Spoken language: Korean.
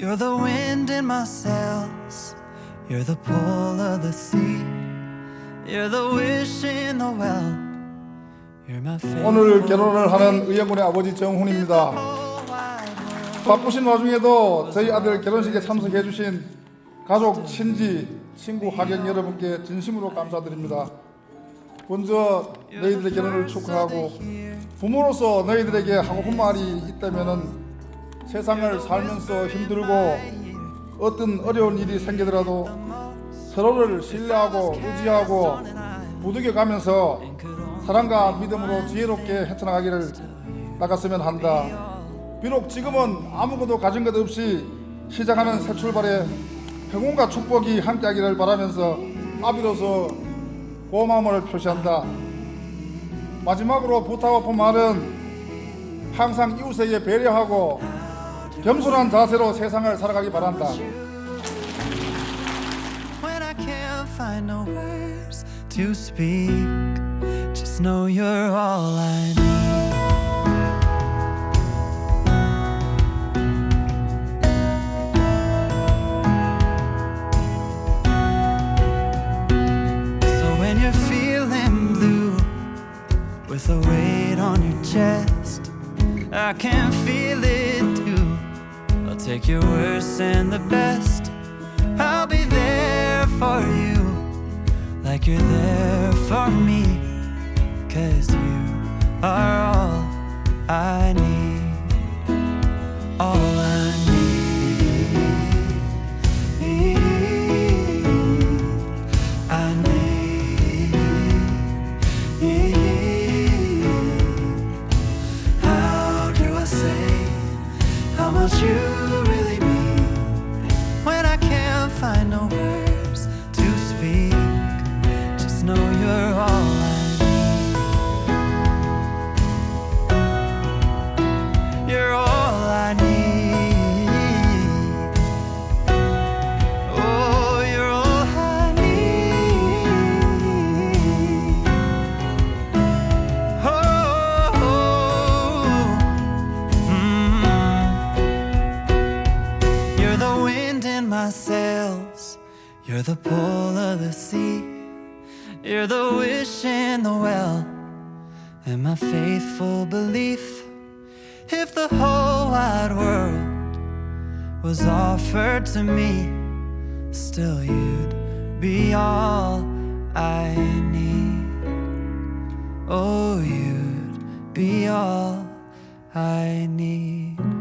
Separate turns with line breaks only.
You're the wind in my sails. You're the pull of the sea. You're the wish in the well. You're my favorite.
오늘 결혼을 하는 의영군의 아버지 정훈입니다. 바쁘신 와중에도 저희 아들 결혼식에 참석해 주신 가족, 친지, 친구, 하객 여러분께 진심으로 감사드립니다. 먼저 너희들의 결혼을 축하하고 부모로서 너희들에게 하고픈 말이 있다면은 세상을 살면서 힘들고 어떤 어려운 일이 생기더라도 서로를 신뢰하고 의지하고 부득여 가면서 사랑과 믿음으로 지혜롭게 헤쳐나가기를 나갔으면 한다. 비록 지금은 아무것도 가진 것 없이 시작하는 새 출발에 평온과 축복이 함께하기를 바라면서 아비로서 고마움을 표시한다. 마지막으로 부탁하고 말은 항상 이웃에게 배려하고 겸손한 자세로 세상을 살아가기 바란다.
I can feel it too. I'll take your worst and the best. I'll be there for you, like you're there for you really mean? when I can't find no words to speak. Just know you're all wind in my sails. You're the pull of the sea. You're the wish in the well. And my faithful belief. If the whole wide world was offered to me, still you'd be all I need. Oh, you'd be all I need.